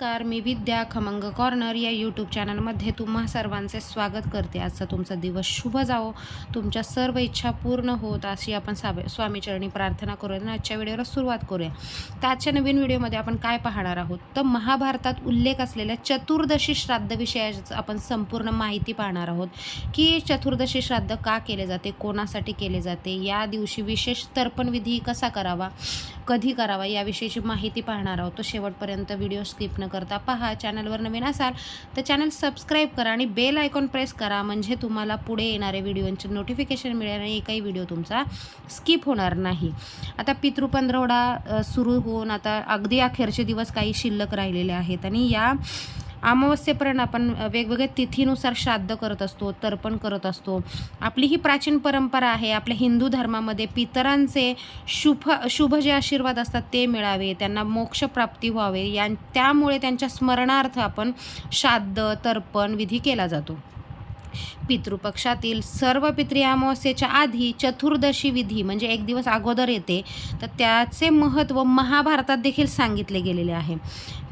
नमस्कार मी विद्या खमंग कॉर्नर या यूट्यूब चॅनलमध्ये तुम्हा सर्वांचे स्वागत करते. आजचा तुमचा दिवस शुभ जावो. तुमच्या सर्व इच्छा पूर्ण होत अशी आपण साबे स्वामीचरणी प्रार्थना करूया आणि आजच्या व्हिडिओला सुरुवात करूया. तर आजच्या नवीन व्हिडिओमध्ये आपण काय पाहणार आहोत? तर महाभारतात उल्लेख असलेल्या चतुर्दशी श्राद्ध विषयाचं आपण संपूर्ण माहिती पाहणार आहोत. की चतुर्दशी श्राद्ध का केले जाते? कोणासाठी केले जाते? या दिवशी विशेष तर्पणविधी कसा करावा? कधी करावा याविषयीची माहिती पाहणार आहोत. तो शेवटपर्यंत व्हिडिओ स्किप न करता पहा. चॅनलवर नवीन असाल तर चॅनल सबस्क्राईब करा आणि बेल आयकॉन प्रेस करा. म्हणजे तुम्हाला पुढे येणारे व्हिडिओंचे नोटिफिकेशन मिळेल आणि एकही व्हिडिओ तुमचा स्किप होणार नाही. आता पितृपंधरवडा सुरू होऊन आता अगदी अखेरचे दिवस काही शिल्लक राहिलेले आहेत. आणि या अमावस्येपर्यंत आपण वेगवेगळ्या तिथीनुसार श्राद्ध करत असतो तर्पण करत असतो. आपली ही प्राचीन परंपरा आहे आपल्या हिंदू धर्मामध्ये पितरांचे शुभ शुभ जे आशीर्वाद असतात ते मिळावे त्यांना मोक्षप्राप्ती व्हावे या त्यामुळे त्यांच्या स्मरणार्थ आपण श्राद्ध तर्पण विधी केला जातो. पितृपक्षातील सर्व पितृ अमावस्येच्या आधी चतुर्दशी विधी म्हणजे एक दिवस अगोदर येते तर त्याचे महत्त्व महाभारतात देखील सांगितले गेलेले आहे.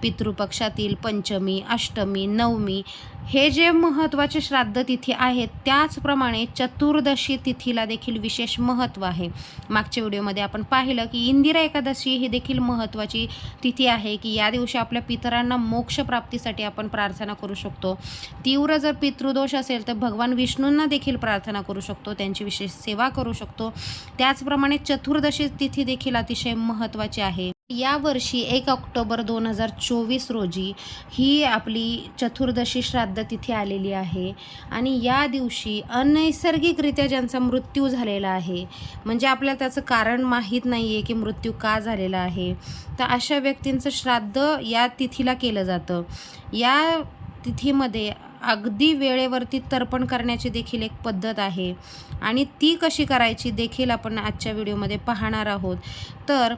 पितृपक्षातील पंचमी अष्टमी नवमी हे जे महत्त्वाचे श्राद्ध तिथी आहेत त्याचप्रमाणे चतुर्दशी तिथीला देखील विशेष महत्त्व आहे. मागच्या व्हिडिओमध्ये आपण पाहिलं की इंदिरा एकादशी ही देखील महत्त्वाची तिथी आहे की या दिवशी आपल्या पितरांना मोक्षप्राप्तीसाठी आपण प्रार्थना करू शकतो. तीव्र जर पितृदोष असेल तर भगवान विष्णूंना देखील प्रार्थना करू शकतो त्यांची विशेष सेवा करू शकतो. त्याचप्रमाणे चतुर्दशी तिथी देखील अतिशय महत्त्वाची आहे. यावर्षी एक ऑक्टोबर दोन हजार चोवीस रोजी ही आपली चतुर्दशी श्राद्ध तिथी आलेली आहे. आणि या दिवशी अनैसर्गिकरित्या ज्यांचा मृत्यू झालेला आहे म्हणजे आपल्याला त्याचं कारण माहीत नाही आहे की मृत्यू का झालेला आहे तर अशा व्यक्तींचं श्राद्ध या तिथीला केलं जातं. या तिथीमध्ये अगदी वेळेवरती तर्पण करण्याची देखील एक पद्धत आहे आणि ती कशी करायची देखील आपण आजच्या व्हिडिओमध्ये पाहणार आहोत. तर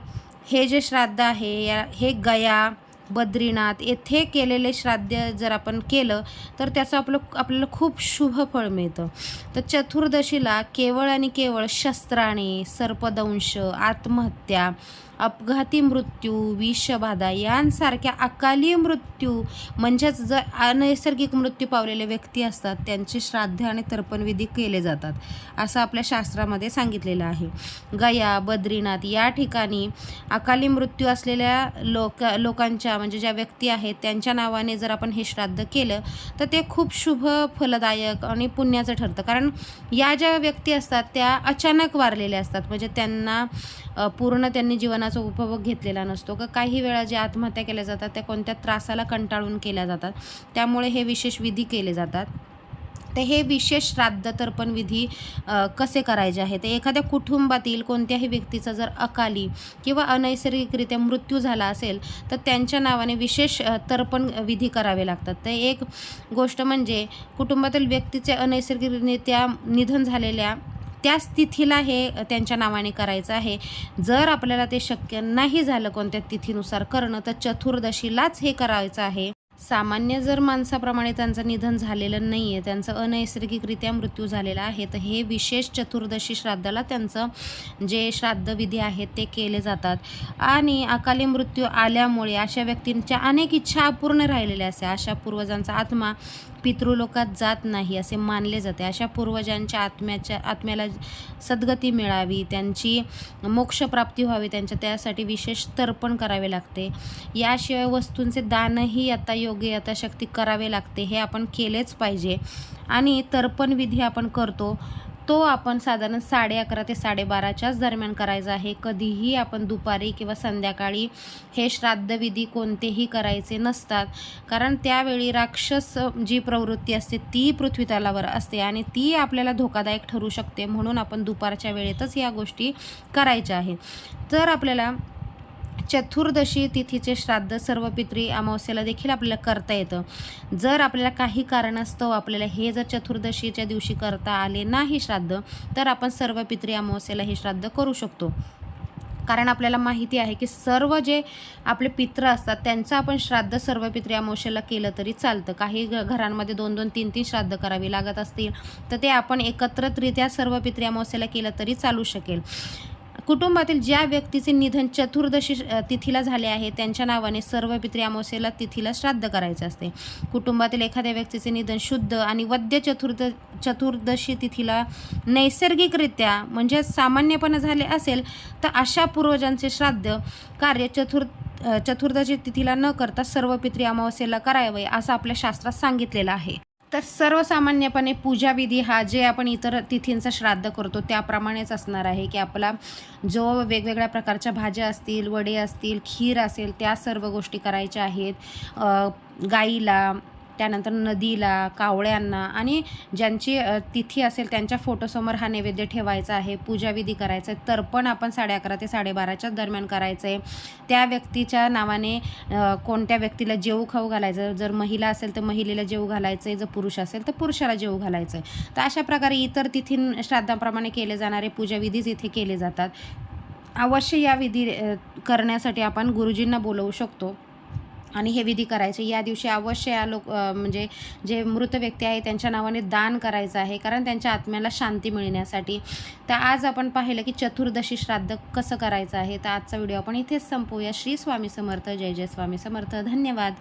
हे जे श्राद्ध आहे या हे गया बद्रीनाथ येथे केलेले श्राद्ध जर आपण केलं तर त्याचं आपलं आपल्याला खूप शुभ फळ मिळतं. तर चतुर्दशीला केवळ आणि केवळ शस्त्राणे सर्पदंश आत्महत्या अपघाती मृत्यू विषबाधा यांसारख्या अकाली मृत्यू म्हणजेच जर अनैसर्गिक मृत्यू पावलेले व्यक्ती असतात त्यांचे श्राद्ध आणि तर्पणविधी केले जातात असं आपल्या शास्त्रामध्ये सांगितलेलं आहे. गया बद्रीनाथ या ठिकाणी अकाली मृत्यू असलेल्या लोक लोकांच्या म्हणजे ज्या व्यक्ती आहेत त्यांच्या नावाने जर आपण हे श्राद्ध केलं तर ते खूप शुभ फलदायक आणि पुण्याचं ठरतं. कारण या ज्या व्यक्ती असतात त्या अचानक वारलेल्या असतात. म्हणजे त्यांना पूर्ण त्यांनी जीवनात जीवनाचा उपभोग घेतलेला नसतो. का काही वेळा जे आत्महत्या केल्या जातात त्या कोणत्या त्रासाला कंटाळून केल्या जातात. त्यामुळे हे विशेष विधी केले जातात. तर हे विशेष श्राद्ध तर्पण विधी कसे करायचे आहे? तर एखाद्या कुटुंबातील कोणत्याही व्यक्तीचा जर अकाली किंवा अनैसर्गिकरित्या मृत्यू झाला असेल तर त्यांच्या नावाने विशेष तर्पण विधी करावे लागतात. तर एक गोष्ट म्हणजे कुटुंबातील व्यक्तीचे अनैसर्गिकरित्या निधन झालेल्या त्याच तिथीला हे त्यांच्या नावाने करायचं आहे. जर आपल्याला ते शक्य नाही झालं कोणत्या तिथीनुसार करणं तर चतुर्दशीलाच हे करायचं आहे. सामान्य जर माणसाप्रमाणे त्यांचं निधन झालेलं नाही आहे त्यांचं अनैसर्गिकरित्या मृत्यू झालेला आहे तर हे विशेष चतुर्दशी श्राद्धाला त्यांचं जे श्राद्धविधी आहेत ते केले जातात. आणि अकाली मृत्यू आल्यामुळे अशा व्यक्तींच्या अनेक इच्छा अपूर्ण राहिलेल्या असत्या अशा पूर्वजांचा आत्मा पितृलोकात जात नाही असे मानले जाते. अशा पूर्वजांच्या आत्म्याच्या आत्म्याला सद्गती मिळावी त्यांची मोक्षप्राप्ती व्हावी त्यांच्या त्यासाठी विशेष तर्पण करावे लागते. याशिवाय वस्तूंचे दानही आता योग्य यथाशक्ती करावे लागते हे आपण केलेच पाहिजे. आणि तर्पण विधी आपण करतो. तो आपण साधारण साडे अकरा ते साडेबाराच्याच दरम्यान करायचा आहे. कधीही आपण दुपारी किंवा संध्याकाळी हे श्राद्धविधी कोणतेही करायचे नसतात. कारण त्यावेळी राक्षस जी प्रवृत्ती असते ती पृथ्वीतलावर असते आणि ती आपल्याला धोकादायक ठरू शकते म्हणून आपण दुपारच्या वेळेतच या गोष्टी करायच्या आहेत. तर आपल्याला चतुर्दशी तिथीचे श्राद्ध सर्व पित्री अमावस्येला देखील आपल्याला करता येतं. जर आपल्याला काही कारणास्तव आपल्याला हे जर चतुर्दशीच्या दिवशी करता आले नाही श्राद्ध तर आपण सर्व पित्री अमावस्येला हे श्राद्ध करू शकतो. कारण आपल्याला माहिती आहे की सर्व जे आपले पित्र असतात त्यांचं आपण श्राद्ध सर्व पित्री अमावस्येला केलं तरी चालतं. काही घ घरांमध्ये दोन दोन तीन तीन श्राद्ध करावी लागत असतील तर ते आपण एकत्रितरित्या सर्व पित्री अमावस्येला केलं तरी चालू शकेल. कुटुंबातील ज्या व्यक्तीचे निधन चतुर्दशी तिथीला झाले आहे त्यांच्या नावाने सर्व पित्री अमावस्येला तिथीला श्राद्ध करायचे असते. कुटुंबातील एखाद्या व्यक्तीचे निधन शुद्ध आणि वद्य चतुर्द चतुर्दशी तिथीला नैसर्गिकरित्या म्हणजे सामान्यपणे झाले असेल तर अशा पूर्वजांचे श्राद्ध कार्य चतुर् चतुर्दशी तिथीला न करता सर्व पित्री अमावस्येला करावे असं आपल्या शास्त्रात सांगितलेलं आहे. तर सर्वसामान्यपणे पूजाविधी हा जे आपण इतर तिथींचा श्राद्ध करतो त्याप्रमाणेच असणार आहे की आपला जो वेगवेगळ्या प्रकारच्या भाज्या असतील वडे असतील खीर असेल त्या सर्व गोष्टी करायच्या आहेत. गाईला त्यानंतर नदीला कावळ्यांना आणि ज्यांची तिथी असेल त्यांच्या फोटोसमोर हा नैवेद्य ठेवायचा आहे पूजाविधी करायचं आहे तर्पण आपण साडे अकरा ते साडेबाराच्या दरम्यान करायचं आहे त्या व्यक्तीच्या नावाने कोणत्या व्यक्तीला जेऊ खाऊ घालायचं? जर महिला असेल तर महिलेला जेऊ घालायचं आहे जर पुरुष असेल तर पुरुषाला जेऊ घालायचं आहे तर अशा प्रकारे इतर तिथी श्राद्धाप्रमाणे केले जाणारे पूजाविधीच इथे केले जातात. अवश्य या विधी करण्यासाठी आपण गुरुजींना बोलवू शकतो. आणि हे विधी करायचे. या दिवशी अवश्य या लोक म्हणजे जे मृत व्यक्ती आहे त्यांच्या नावाने दान करायचं आहे कारण त्यांच्या आत्म्याला शांती मिळण्यासाठी. तर आज आपण पाहिलं की चतुर्दशी श्राद्ध कसं करायचं आहे तर आजचा व्हिडिओ आपण इथेच संपवूया. श्री स्वामी समर्थ. जय जय स्वामी समर्थ. धन्यवाद.